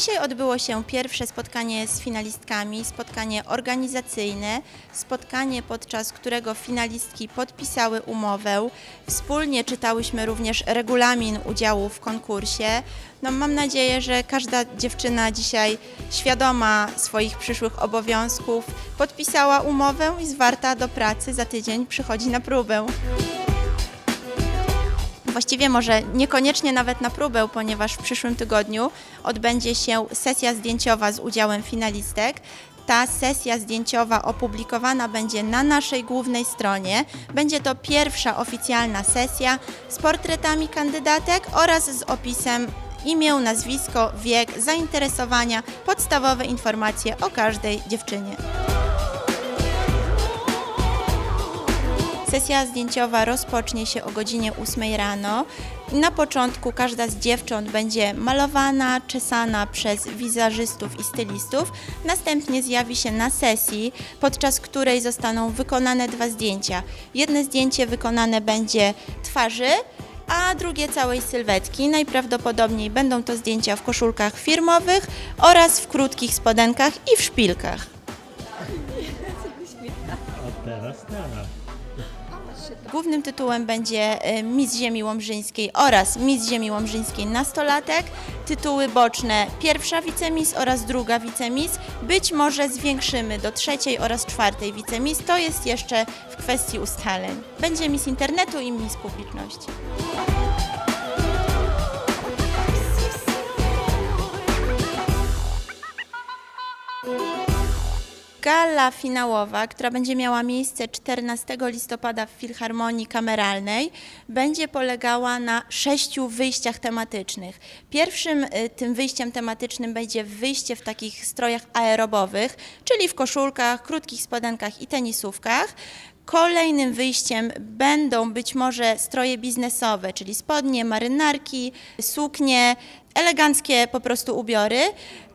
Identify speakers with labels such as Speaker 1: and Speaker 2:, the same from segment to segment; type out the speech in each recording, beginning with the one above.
Speaker 1: Dzisiaj odbyło się pierwsze spotkanie z finalistkami, spotkanie organizacyjne, spotkanie podczas którego finalistki podpisały umowę. Wspólnie czytałyśmy również regulamin udziału w konkursie. No, mam nadzieję, że każda dziewczyna dzisiaj świadoma swoich przyszłych obowiązków podpisała umowę i zwarta do pracy za tydzień przychodzi na próbę. Właściwie może niekoniecznie nawet na próbę, ponieważ w przyszłym tygodniu odbędzie się sesja zdjęciowa z udziałem finalistek. Ta sesja zdjęciowa opublikowana będzie na naszej głównej stronie. Będzie to pierwsza oficjalna sesja z portretami kandydatek oraz z opisem imię, nazwisko, wiek, zainteresowania, podstawowe informacje o każdej dziewczynie. Sesja zdjęciowa rozpocznie się o godzinie 8 rano. Na początku każda z dziewcząt będzie malowana, czesana przez wizerzystów i stylistów. Następnie zjawi się na sesji, podczas której zostaną wykonane dwa zdjęcia. Jedno zdjęcie wykonane będzie twarzy, a drugie całej sylwetki. Najprawdopodobniej będą to zdjęcia w koszulkach firmowych oraz w krótkich spodenkach i w szpilkach.
Speaker 2: A teraz tak.
Speaker 1: Głównym tytułem będzie e, Miss Ziemi Łomżyńskiej oraz Miss Ziemi Łomżyńskiej nastolatek. Tytuły boczne pierwsza wicemis oraz druga wicemis. Być może zwiększymy do trzeciej oraz czwartej wicemis. To jest jeszcze w kwestii ustaleń. Będzie Miss Internetu i Miss Publiczności. Gala finałowa, która będzie miała miejsce 14 listopada w Filharmonii Kameralnej, będzie polegała na sześciu wyjściach tematycznych. Pierwszym y, tym wyjściem tematycznym będzie wyjście w takich strojach aerobowych, czyli w koszulkach, krótkich spodenkach i tenisówkach. Kolejnym wyjściem będą być może stroje biznesowe, czyli spodnie, marynarki, suknie, eleganckie po prostu ubiory.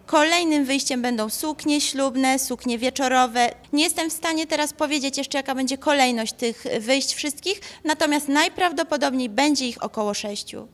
Speaker 1: Kolejnym wyjściem będą suknie ślubne, suknie wieczorowe. Nie jestem w stanie teraz powiedzieć jeszcze, jaka będzie kolejność tych wyjść wszystkich, natomiast najprawdopodobniej będzie ich około sześciu.